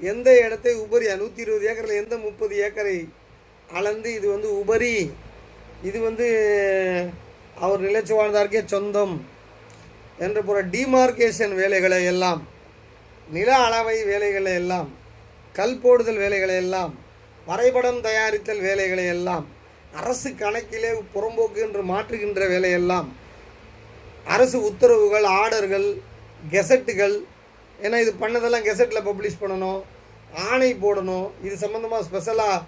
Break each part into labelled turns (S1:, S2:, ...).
S1: எந்த இடத்தை உபரி? நூற்றி இருபது ஏக்கரில் எந்த முப்பது ஏக்கரை அளந்து இது வந்து உபரி? இது வந்து அவர் நிலைச்சு வாழ்ந்தார்க்கே சொந்தம் என்ற போகிற டிமார்க்கேஷன் வேலைகளை எல்லாம் நில அளவை வேலைகளை எல்லாம் கல் போடுதல் வேலைகளை எல்லாம் வரைபடம் தயாரித்தல் வேலைகளை எல்லாம் அரசு கணக்கிலே புறம்போக்கு என்று மாற்றுகின்ற வேலையெல்லாம் அரசு உத்தரவுகள் ஆர்டர்கள் கெசட்டுகள் ஏன்னா இது பண்ணதெல்லாம் கெசட்டில் பப்ளிஷ் பண்ணணும் ஆணை போடணும். இது சம்மந்தமாக ஸ்பெஷலாக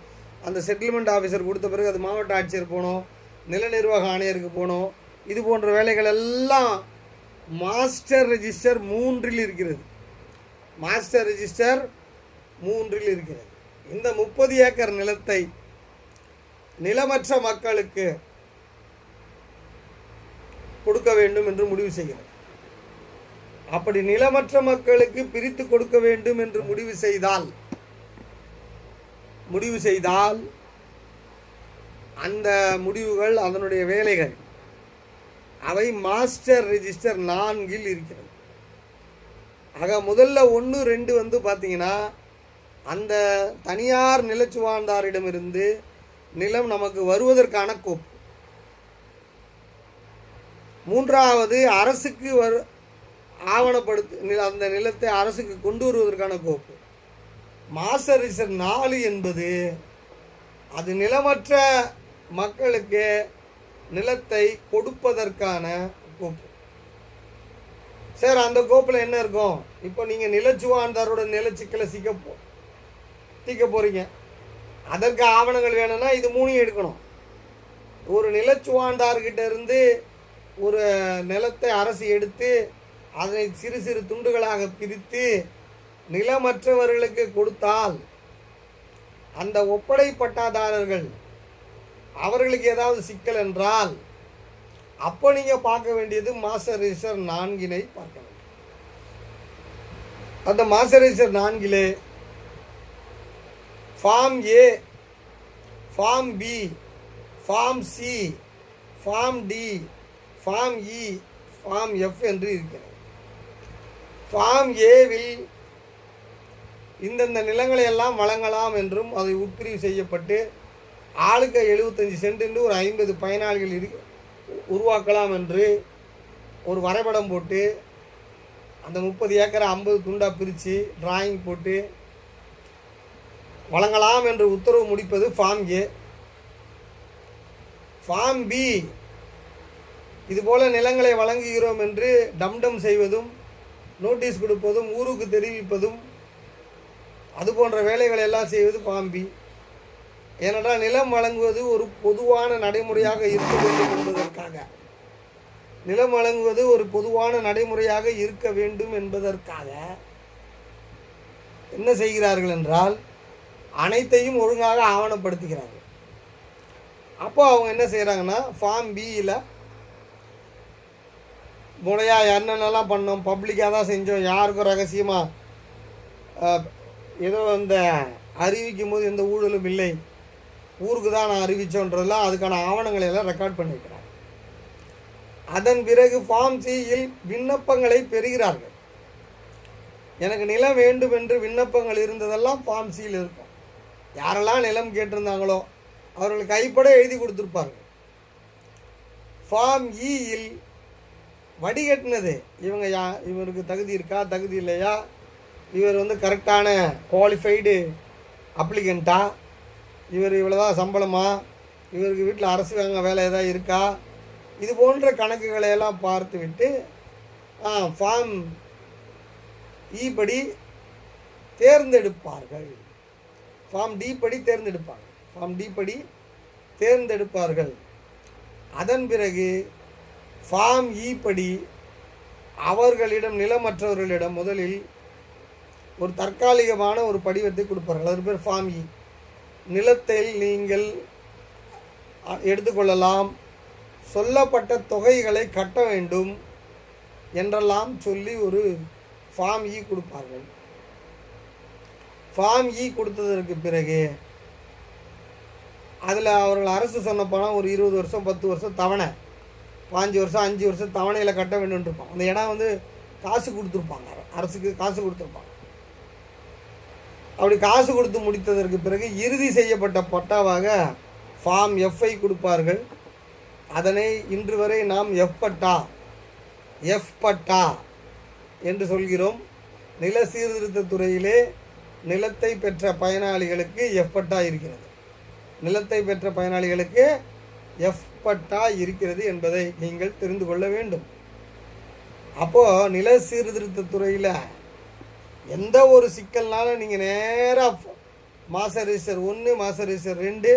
S1: அந்த செட்டில்மெண்ட் ஆஃபீஸர் கொடுத்த பிறகு அது மாவட்ட ஆட்சியர் போகணும் நில நிர்வாக ஆணையருக்கு போகணும். இது போன்ற வேலைகள் எல்லாம் மாஸ்டர் ரெஜிஸ்டர் மூன்றில் இருக்கிறது. மாஸ்டர் ரெஜிஸ்டர் மூன்றில் இருக்கிறது. இந்த முப்பது ஏக்கர் நிலத்தை நிலமற்ற மக்களுக்கு கொடுக்க வேண்டும் என்று முடிவு செய்கிறது அப்படி நிலமற்ற மக்களுக்கு பிரித்து கொடுக்க வேண்டும் என்று முடிவு செய்தால் முடிவு செய்தால் அந்த முடிவுகள் அதனுடைய வேலைகள் அவை மாஸ்டர் ரெஜிஸ்டர் நான்கில் இருக்கிறது. ஆக முதல்ல ஒன்று ரெண்டு வந்து பார்த்தீங்கன்னா அந்த தனியார் நிலச்சுவாழ்ந்தாரிடமிருந்து நிலம் நமக்கு வருவதற்கான கோப்பு. மூன்றாவது அரசுக்கு வரு ஆவணப்படுத்து நில- அந்த நிலத்தை அரசுக்கு கொண்டு வருவதற்கான கோப்பு. மாஸ்டர் ரிசர்வ் நாலு என்பது அது நிலமற்ற மக்களுக்கு நிலத்தை கொடுப்பதற்கான கோப்பு. சார் அந்த கோப்பில் என்ன இருக்கும்? இப்போ நீங்கள் நிலச்சுவாண்டாரோட நிலச்சிக்கலை சிக்க போ தீக்க போகிறீங்க அதற்கு ஆவணங்கள் வேணும்னா இது மூணையும் எடுக்கணும். ஒரு நிலச்சுவான்தார்கிட்ட இருந்து ஒரு நிலத்தை அரசு எடுத்து அதனை சிறு சிறு துண்டுகளாக பிரித்து நிலமற்றவர்களுக்கு கொடுத்தால் அந்த ஒப்படை பட்டாதாரர்கள் அவர்களுக்கு ஏதாவது சிக்கல் என்றால் அப்போ நீங்கள் பார்க்க வேண்டியது மாஸ்டர் ரிஜிஸ்டர் நான்கினை பார்க்க வேண்டும். அந்த master நான்கிலே form A form B form C form D form E form F என்று இருக்கிறது. ஃபார்ம் ஏவில் இந்தந்த நிலங்களை எல்லாம் வழங்கலாம் என்றும் அதை உட்பிரிவு செய்யப்பட்டு ஆளுக்கு எழுபத்தஞ்சி சென்ட் என்று ஒரு ஐம்பது பயனாளிகள் இரு உருவாக்கலாம் என்று ஒரு வரைபடம் போட்டு அந்த முப்பது ஏக்கரை ஐம்பது துண்டாக பிரித்து டிராயிங் போட்டு வழங்கலாம் என்று உத்தரவு முடிப்பது ஃபார்ம் ஏ ஃபார்ம் பி இதுபோல் நிலங்களை வழங்குகிறோம் என்று டம்டம் செய்வதும் நோட்டீஸ் கொடுப்பதும் ஊருக்கு தெரிவிப்பதும் அது போன்ற வேலைகளை எல்லாம் செய்வது பாம்பி. ஏனென்றால் நிலம் வழங்குவது ஒரு பொதுவான நடைமுறையாக இருக்க வேண்டும் என்பதற்காக. நிலம் வழங்குவது ஒரு பொதுவான நடைமுறையாக இருக்க வேண்டும் என்பதற்காக என்ன செய்கிறார்கள் என்றால் அனைத்தையும் ஒழுங்காக ஆவணப்படுத்துகிறார்கள். அப்போ அவங்க என்ன செய்கிறாங்கன்னா ஃபார்ம் பியில் முனையாக என்னென்னலாம் பண்ணோம் பப்ளிக்காக தான் செஞ்சோம் யாருக்கும் ரகசியமாக ஏதோ இந்த அறிவிக்கும் போது எந்த ஊழலும் இல்லை. ஊருக்கு தான் நான் அறிவித்தோன்றதெல்லாம் அதுக்கான ஆவணங்களை எல்லாம் ரெக்கார்ட் பண்ணியிருக்கிறேன் அதன் பிறகு ஃபார்ம் சியில் விண்ணப்பங்களை பெறுகிறார்கள். எனக்கு நிலம் வேண்டும் என்று விண்ணப்பங்கள் இருந்ததெல்லாம் ஃபார்ம் சியில் இருக்கும். யாரெல்லாம் நிலம் கேட்டிருந்தாங்களோ அவர்கள் கைப்பட எழுதி கொடுத்துருப்பார்கள். Form இயில் e வடிகட்டினது. இவங்க யா இவருக்கு தகுதி இருக்கா தகுதி இல்லையா? இவர் வந்து கரெக்டான குவாலிஃபைடு அப்ளிகண்ட்டா இவர் இவ்வளோதான் சம்பளமா? இவருக்கு வீட்டில் அரசு வாங்க வேலை ஏதாவது இருக்கா? இது போன்ற கணக்குகளை எல்லாம் பார்த்து விட்டு ஃபார்ம் இ e படி தேர்ந்தெடுப்பார்கள். ஃபார்ம் டி படி தேர்ந்தெடுப்பார்கள். ஃபார்ம் டி படி தேர்ந்தெடுப்பார்கள். அதன் பிறகு ஃபார்ம் இ படி அவர்களிடம் நிலமற்றவர்களிடம் முதலில் ஒரு தற்காலிகமான ஒரு படிவத்தை கொடுப்பார்கள். அது பேர் ஃபார்ம் இ நிலத்தில் நீங்கள் எடுத்துக்கொள்ளலாம் சொல்லப்பட்ட தொகைகளை கட்ட வேண்டும் என்றெல்லாம் சொல்லி ஒரு ஃபார்ம் இ கொடுப்பார்கள். ஃபார்ம் இ கொடுத்ததற்கு பிறகு அதில் அவர்கள் அரசு சொன்ன பணம் ஒரு இருபது வருஷம் பத்து வருஷம் தவணை. பாஞ்சு வருஷம் அஞ்சு வருஷம் தவணையில் கட்ட வேண்டும் அந்த இடம் வந்து காசு கொடுத்துருப்பாங்க. அரசுக்கு காசு கொடுத்துருப்பாங்க. அப்படி காசு கொடுத்து முடித்ததற்கு பிறகு இறுதி செய்யப்பட்ட பட்டாவாக ஃபார்ம் எஃப்ஐ கொடுப்பார்கள். அதனை இன்று வரை நாம் எஃப் பட்டா எஃப் பட்டா என்று சொல்கிறோம். நில சீர்திருத்தத்துறையிலே நிலத்தை பெற்ற பயனாளிகளுக்கு எஃப் பட்டா இருக்கிறது. நிலத்தை பெற்ற பயனாளிகளுக்கு எஃப் பட்டா இருக்கிறது என்பதை நீங்கள் தெரிந்து கொள்ள வேண்டும். அப்போது நில சீர்திருத்தத்துறையில் எந்த ஒரு சிக்கல்னாலும் நீங்கள் நேராக மாச ஒன்று மாச ரெண்டு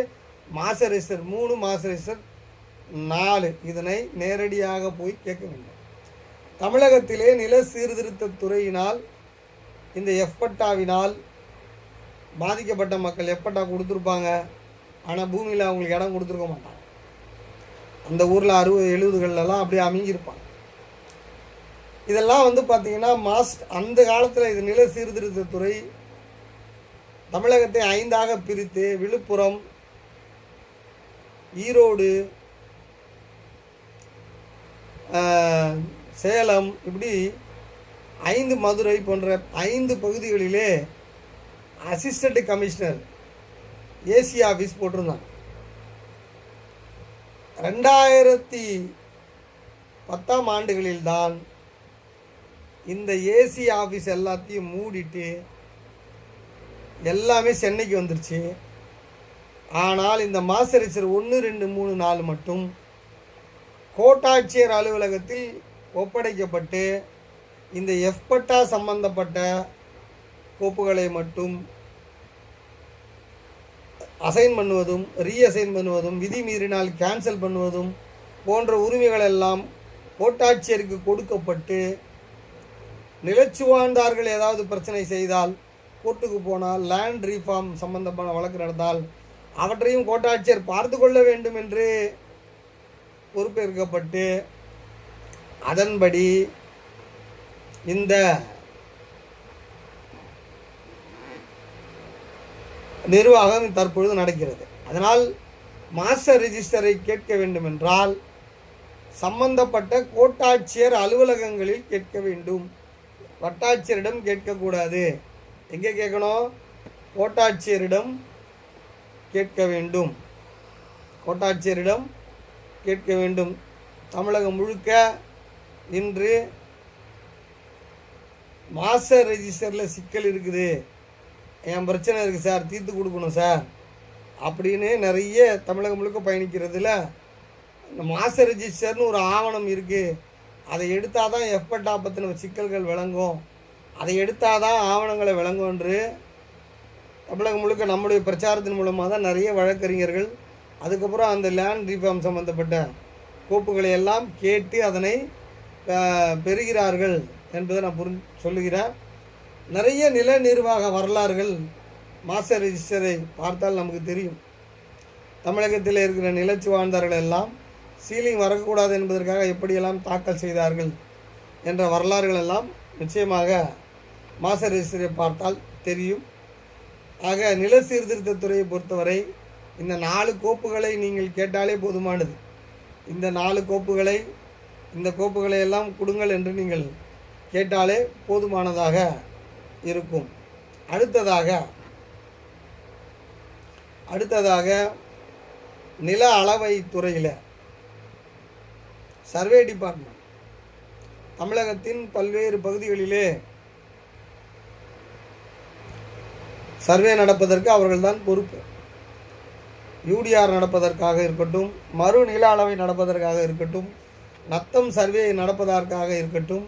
S1: மாச மூணு மாச நாலு இதனை நேரடியாக போய் கேட்க வேண்டும். தமிழகத்திலே நில சீர்திருத்த துறையினால் இந்த எஃப்பட்டாவினால் பாதிக்கப்பட்ட மக்கள் எப்பட்டா கொடுத்துருப்பாங்க? ஆனால் பூமியில் அவங்களுக்கு இடம் கொடுத்துருக்க மாட்டாங்க. அந்த ஊரில் அறுபது எழுபதுகள்லாம் அப்படியே அமைஞ்சிருப்பாங்க. இதெல்லாம் வந்து பார்த்தீங்கன்னா மாஸ் அந்த காலத்தில் இது நில சீர்திருத்தத்துறை தமிழகத்தை ஐந்தாக பிரித்து விழுப்புரம் ஈரோடு சேலம் இப்படி ஐந்து மதுரை போன்ற ஐந்து பகுதிகளிலே அசிஸ்டண்ட் கமிஷனர் ஏசி ஆஃபீஸ் போட்டிருந்தாங்க. ரெண்டாயிரத்தி பத்தாம் ஆண்டுகளில்தான் இந்த ஏசி ஆஃபீஸ் எல்லாத்தையும் மூடிட்டு எல்லாமே சென்னைக்கு வந்துருச்சு. ஆனால் இந்த மாசரிச்சர் ஒன்று ரெண்டு மூணு நாலு மட்டும் கோட்டாட்சியர் அலுவலகத்தில் ஒப்படைக்கப்பட்டு இந்த எஃப்பட்டா சம்பந்தப்பட்ட கோப்புகளை மட்டும் அசைன் பண்ணுவதும் ரீஅசைன் பண்ணுவதும் விதி மீறினால் கேன்சல் பண்ணுவதும் போன்ற உரிமைகள் எல்லாம் கோட்டாட்சியருக்கு கொடுக்கப்பட்டு நிலச்சுவாழ்ந்தார்கள் ஏதாவது பிரச்சனை செய்தால் கோர்ட்டுக்கு போனால் லேண்ட் ரீஃபார்ம் சம்பந்தமான வழக்கு நடந்தால் அவற்றையும் கோட்டாட்சியர் பார்த்து கொள்ள வேண்டும் என்று பொறுப்பேற்கப்பட்டு அதன்படி இந்த நிர்வாகம் தற்பொழுது நடக்கிறது. அதனால் மாஸ்டர் ரிஜிஸ்டரை கேட்க வேண்டும் என்றால் சம்பந்தப்பட்ட கோட்டாட்சியர் அலுவலகங்களில் கேட்க வேண்டும். வட்டாட்சியரிடம் கேட்கக்கூடாது. எங்கே கேட்கணும்? கோட்டாட்சியரிடம் கேட்க வேண்டும். கோட்டாட்சியரிடம் கேட்க வேண்டும். தமிழகம் முழுக்க இன்று மாஸ்டர் ரெஜிஸ்டரில் சிக்கல் இருக்குது. என் பிரச்சனை இருக்குது சார் தீர்த்து கொடுக்கணும் சார். அப்படின்னு நிறைய தமிழகம் முழுக்க பயணிக்கிறதுல இந்த மாஸ்டர் ரிஜிஸ்டர்னு ஒரு ஆவணம் இருக்குது அதை எடுத்தால் தான் எஃப்பட்டா பற்றின சிக்கல்கள் விளங்கும். அதை எடுத்தால் தான் ஆவணங்களை விளங்கும் என்று தமிழகம் முழுக்க நம்முடைய பிரச்சாரத்தின் மூலமாக தான் நிறைய வழக்கறிஞர்கள் அதுக்கப்புறம் அந்த லேண்ட் ரீஃபார்ம் சம்மந்தப்பட்ட கோப்புகளை எல்லாம் கேட்டு அதனை பெறுகிறார்கள் என்பதை நான் புரிஞ்சு சொல்லுகிறேன். நிறைய நில நிர்வாக வரலாறுகள் மாஸ்டர் ரெஜிஸ்டரை பார்த்தால் நமக்கு தெரியும். தமிழகத்தில் இருக்கிற நிலச்சி வாழ்ந்தார்கள் எல்லாம் சீலிங் வரக்கூடாது என்பதற்காக எப்படியெல்லாம் தாக்கல் செய்தார்கள் என்ற வரலாறுகள் எல்லாம் நிச்சயமாக மாஸ்டர் ரெஜிஸ்டரை பார்த்தால் தெரியும். ஆக நில சீர்திருத்தத்துறையை பொறுத்தவரை இந்த நாலு கோப்புகளை நீங்கள் கேட்டாலே போதுமானது. இந்த நாலு கோப்புகளை இந்த கோப்புகளை எல்லாம் கொடுங்கள் என்று நீங்கள் கேட்டாலே போதுமானதாக இருக்கும். அடுத்ததாக அடுத்ததாக நில அளவை துறையில் சர்வே டிபார்ட்மெண்ட் தமிழகத்தின் பல்வேறு பகுதிகளிலே சர்வே நடப்பதற்கு அவர்கள்தான் பொறுப்பு. யூடிஆர் நடப்பதற்காக இருக்கட்டும் மறு நில அளவை நடப்பதற்காக இருக்கட்டும் நத்தம் சர்வே நடப்பதற்காக இருக்கட்டும்